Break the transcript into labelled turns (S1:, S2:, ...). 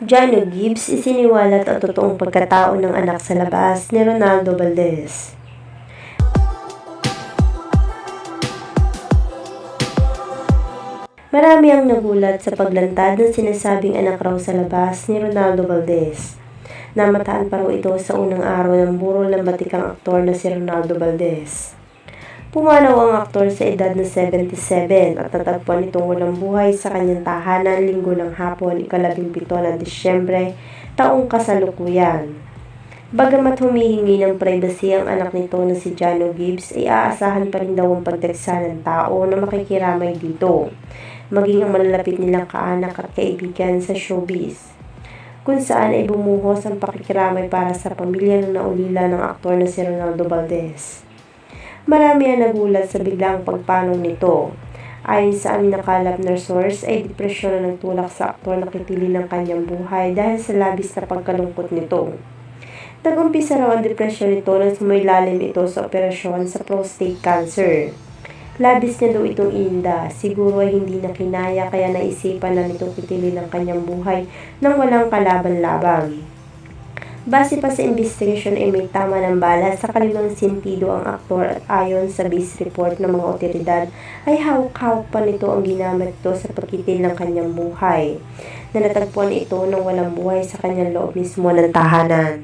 S1: Jano Gibbs isiniwalat ang totoong pagkatao ng anak sa labas ni Ronaldo Valdez. Marami ang nagulat sa paglantad ng sinasabing anak raw sa labas ni Ronaldo Valdez. Namataan pa raw ito sa unang araw ng burol ng batikang aktor na si Ronaldo Valdez. Pumanaw ang aktor sa edad na 77 at natagpuan itong walang buhay sa kanyang tahanan linggo ng hapon ikalabing pito ng Disyembre taong kasalukuyan. Bagamat humihingi ng privacy ang anak nito na si Jano Gibbs ay aasahan pa rin daw ang pagdagsa ng tao na makikiramay dito, maging ang malalapit nilang kaanak at kaibigan sa showbiz kung saan ay bumuhos ang pakikiramay para sa pamilya ng naulila ng aktor na si Ronaldo Valdez. Marami ang nagulat sa biglang pagpanong nito. Ayon sa aming nakalap na source ay depresyon na nagtulak sa aktor na kitili ng kanyang buhay dahil sa labis na pagkalungkot nito. Nag-umpisa raw ang depresyon nito nang sumilalim ito sa operasyon sa prostate cancer. Labis niya daw itong inda, siguro ay hindi na kinaya kaya naisipan na nitong kitilin ang kanyang buhay nang walang kalaban-laban. Base pa sa investigation ay may tama ng bala sa kanilang sentido ang aktor at ayon sa base report ng mga otoridad ay hawak-hawak pa nito ang ginamit ito sa pagkitil ng kanyang buhay na natagpuan ito ng walang buhay sa kanyang loob mismo ng tahanan.